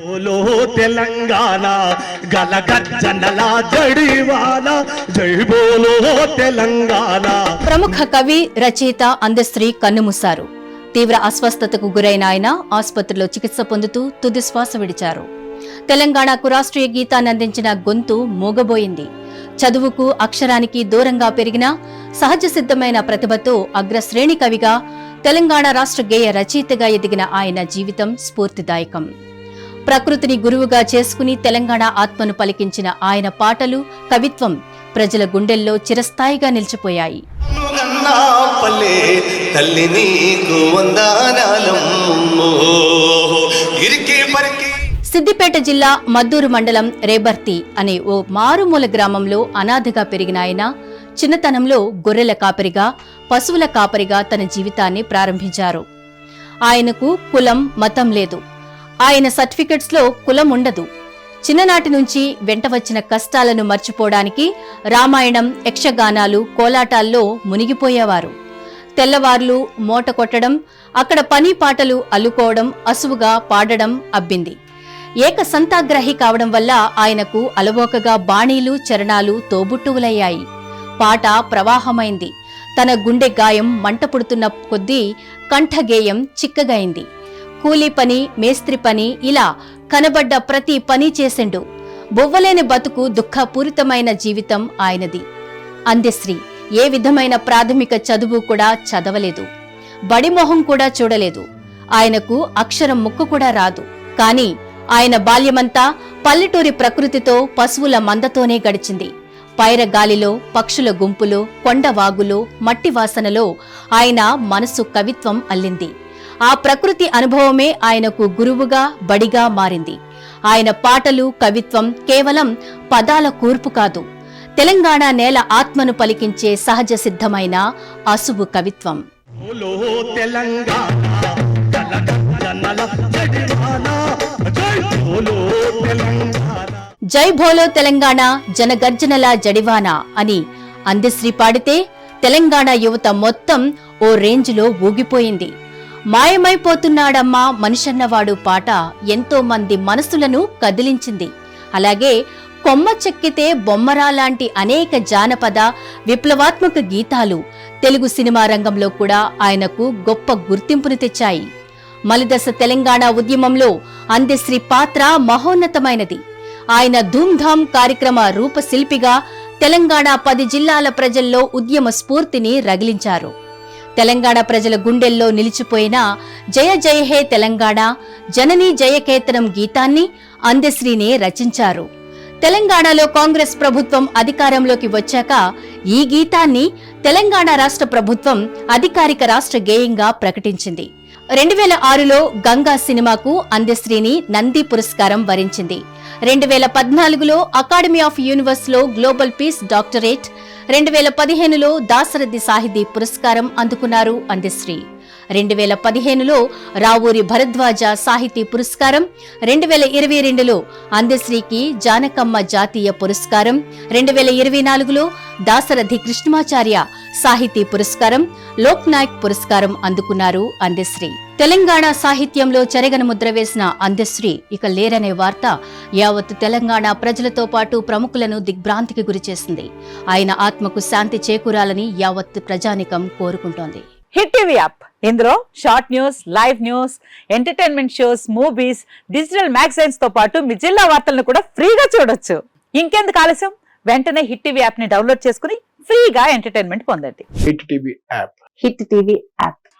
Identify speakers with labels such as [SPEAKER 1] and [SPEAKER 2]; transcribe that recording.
[SPEAKER 1] ఓలో తెలంగాణ గల గజ్జనల జై బోలో తెలంగాణ.
[SPEAKER 2] ప్రముఖ కవి రచయిత అందశ్రీ కన్నుమూశారు. తీవ్ర అస్వస్థతకు గురైన ఆయన ఆసుపత్రిలో చికిత్స పొందుతూ తుది శ్వాస విడిచారు. తెలంగాణకు రాష్ట్రీయ గీతాన్ని అందించిన గొంతు మూగబోయింది. చదువుకు అక్షరానికి దూరంగా పెరిగిన సహజ సిద్ధమైన ప్రతిభతో అగ్రశ్రేణి కవిగా తెలంగాణ రాష్ట్ర గేయ రచయితగా ఎదిగిన ఆయన జీవితం స్ఫూర్తిదాయకం. ప్రకృతిని గురువుగా చేసుకుని తెలంగాణ ఆత్మను పలికించిన ఆయన పాటలు కవిత్వం ప్రజల గుండెల్లో చిరస్థాయిగా నిలిచిపోయాయి. సిద్దిపేట జిల్లా మద్దూరు మండలం రేబర్తి అనే ఓ మారుమూల గ్రామంలో అనాథగా పెరిగిన ఆయన చిన్నతనంలో గొర్రెల కాపరిగా పశువుల కాపరిగా తన జీవితాన్ని ప్రారంభించారు. ఆయనకు కులం మతం లేదు. ఆయన సర్టిఫికెట్స్లో కులం ఉండదు చిన్ననాటి నుంచి వెంట వచ్చిన కష్టాలను మర్చిపోవడానికి రామాయణం యక్షగానాలు కోలాటాల్లో మునిగిపోయేవారు. తెల్లవార్లు మూట కొట్టడం అక్కడ పని పాటలు అల్లుకోవడం అసువుగా పాడడం అబ్బింది. ఏక సంతాగ్రహి కావడం వల్ల ఆయనకు అలవోకగా బాణీలు చరణాలు తోబుట్టువులయ్యాయి. పాట ప్రవాహమైంది. తన గుండె గాయం మంట పుడుతున్న కొద్దీ కంఠగేయం చిక్కగైంది. కూలీ పని మేస్త్రి పని ఇలా కనబడ్డ ప్రతి పని చేసెండు. బొవ్వలేని బతుకు దుఃఖపూరితమైన జీవితం ఆయనది. అందెశ్రీ ఏ విధమైన ప్రాథమిక చదువు కూడా చదవలేదు. బడిమొహం కూడా చూడలేదు. ఆయనకు అక్షరం ముక్కు కూడా రాదు. కాని ఆయన బాల్యమంతా పల్లెటూరి ప్రకృతితో పశువుల మందతోనే గడిచింది. పైర గాలిలో పక్షుల గుంపులో కొండవాగులో మట్టి వాసనలో ఆయన మనసు కవిత్వం అల్లింది. ఆ ప్రకృతి అనుభవమే ఆయనకు గురువుగా బడిగా మారింది. ఆయన పాటలు కవిత్వం కేవలం పదాల కూర్పు కాదు. తెలంగాణ నేల ఆత్మను పలికించే సహజ సిద్ధమైన అసువు కవిత్వం.
[SPEAKER 1] జై
[SPEAKER 2] భోలో తెలంగాణ జనగర్జనల జడివానా అని అందశ్రీ పాడితే తెలంగాణ యువత మొత్తం ఓ రేంజ్లో ఊగిపోయింది. మాయమైపోతున్నాడమ్మా మనిషన్నవాడు పాట ఎంతో మంది మనసులను కదిలించింది. అలాగే కొమ్మ చెక్కితే బొమ్మరా లాంటి అనేక జానపద విప్లవాత్మక గీతాలు తెలుగు సినిమా రంగంలో కూడా ఆయనకు గొప్ప గుర్తింపును తెచ్చాయి. మలిదశ తెలంగాణ ఉద్యమంలో అందశ్రీ పాత్ర మహోన్నతమైనది. ఆయన ధూమ్ధామ్ కార్యక్రమ రూపశిల్పిగా తెలంగాణ పది జిల్లాల ప్రజల్లో ఉద్యమ స్ఫూర్తిని రగిలించారు. తెలంగాణ ప్రజల గుండెల్లో నిలిచిపోయిన జయ జయ హే తెలంగాణ జననీ జయకేతనం గీతాన్ని అందశ్రీనే రచించారు. తెలంగాణలో కాంగ్రెస్ ప్రభుత్వం అధికారంలోకి వచ్చాక ఈ గీతాన్ని తెలంగాణ రాష్ట్ర ప్రభుత్వం అధికారిక రాష్ట్ర గేయంగా ప్రకటించింది. రెండు వేల ఆరులో గంగా సినిమాకు అందశ్రీని నంది పురస్కారం వరించింది. రెండు వేల పద్నాలుగులో అకాడమీ ఆఫ్ యూనివర్స్లో గ్లోబల్ పీస్ డాక్టరేట్ రెండు వేల పదిహేనులో దాసరథి సాహితీ పురస్కారం అందుకున్నారు అందశ్రీ రెండు వేల పదిహేనులో రావూరి భరద్వాజ సాహితీ పురస్కారం రెండు వేల ఇరవై రెండులో అందశ్రీకి జానకమ్మ జాతీయ పురస్కారం రెండు వేల ఇరవై నాలుగులో దాసరథి కృష్ణమాచార్య సాహితీ పురస్కారం లోక్నాయక్ పురస్కారం అందుకున్నారు అందశ్రీ తెలంగాణ సాహిత్యంలో చెరగన ముద్ర వేసిన అందశ్రీ ఇక లేరనే వార్త యావత్ తెలంగాణ ప్రజలతో పాటు ప్రముఖులను దిగ్భ్రాంతికి గురిచేసింది ఆయన ఆత్మకు శాంతి చేకూరాలని యావత్ ప్రజానికం కోరుకుంటోంది.
[SPEAKER 3] Hit TV app. ఇందులో short news live news entertainment shows movies digital మ్యాగజైన్స్తో పాటు మీ జిల్లా వార్తలను కూడా ఫ్రీగా చూడొచ్చు. ఇంకెందుకు ఆలస్యం? వెంటనే హిట్ టీవీ యాప్ని డౌన్లోడ్ చేసుకుని ఫ్రీగా ఎంటర్టైన్మెంట్ పొందండి.
[SPEAKER 4] Hit TV app.
[SPEAKER 3] Hit TV app.